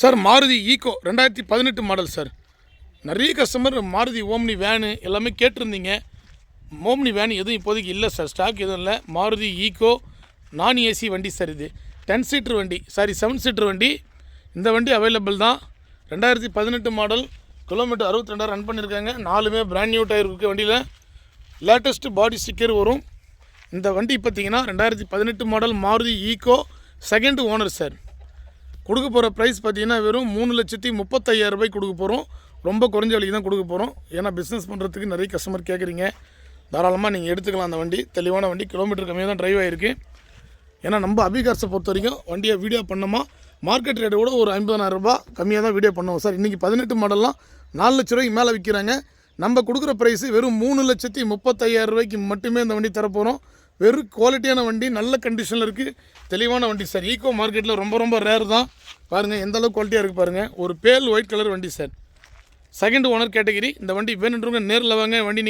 Sir Maruti Eeco ரெண்டாயிரத்தி பதினெட்டு model sir. நிறைய கஸ்டமர் மாருதி ஓம்னி வேனு எல்லாமே கேட்டிருந்தீங்க. ஓம்னி வேன் எதுவும் இப்போதைக்கு இல்லை சார் ஸ்டாக் எதுவும் இல்லை. மாருதி ஈகோ நான் ஏசி வண்டி சார் இது. டென் சீட்டர் வண்டி சாரி செவன் சீட்டர் வண்டி. இந்த வண்டி அவைலபிள் தான். ரெண்டாயிரத்தி பதினெட்டு மாடல் கிலோமீட்டர் அறுபத்தி ரெண்டாயிரம் ரன் பண்ணியிருக்காங்க. நாலுமே பிராண்ட் நியூ டயர் இருக்குது வண்டியில். லேட்டஸ்ட்டு பாடி ஸ்டிக்கர் வரும். இந்த வண்டி பார்த்தீங்கன்னா ரெண்டாயிரத்தி பதினெட்டு model Maruti Eeco second owner sir. கொடுக்க போகிற ப்ரைஸ் பார்த்தீங்கன்னா வெறும் மூணு லட்சத்தி முப்பத்தையாயிரரூபாய்க்கு கொடுக்க போகிறோம் ரொம்ப குறைஞ்ச விலைக்கு தான் கொடுக்க போகிறோம் ஏன்னா பிஸ்னஸ் பண்ணுறதுக்கு நிறைய கஸ்டமர் கேட்குறீங்க தாராளமாக நீங்கள் எடுத்துக்கலாம் அந்த வண்டி. தெளிவான வண்டி கிலோமீட்டர் கம்மியாக தான் ட்ரைவ் ஆகிருக்கு ஏன்னா நம்ம அபிகார்ஸை பொறுத்த வரைக்கும் வண்டியை வீடியோ பண்ணோமா மார்க்கெட் ரேட்டை விட ஒரு ஐம்பதாயிரம் ரூபாய் கம்மியாக தான் வீடியோ பண்ணுவோம் சார். இன்றைக்கி பதினெட்டு மாடல்லாம் நாலு லட்ச ரூபாய்க்கு மேலே விற்கிறாங்க. நம்ம கொடுக்குற ப்ரைஸு வெறும் மூணு லட்சத்தி முப்பத்தையாயிரம் ரூபாய்க்கு மட்டுமே இந்த வண்டி தரப்போகிறோம் வெறும் குவாலிட்டியான வண்டி நல்ல கண்டிஷனில் இருக்குது தெளிவான வண்டி சார் ஈகோ மார்க்கெட்டில் ரொம்ப ரொம்ப ரேர் தான். பாருங்கள் எந்த அளவுக்கு குவாலிட்டியாக இருக்குது பாருங்கள் ஒரு பேல் ஒயிட் கலர் வண்டி சார் செகண்ட் ஓனர் கேட்டகிரி இந்த வண்டி வேணுன்றவங்க நேரில் வாங்க வண்டி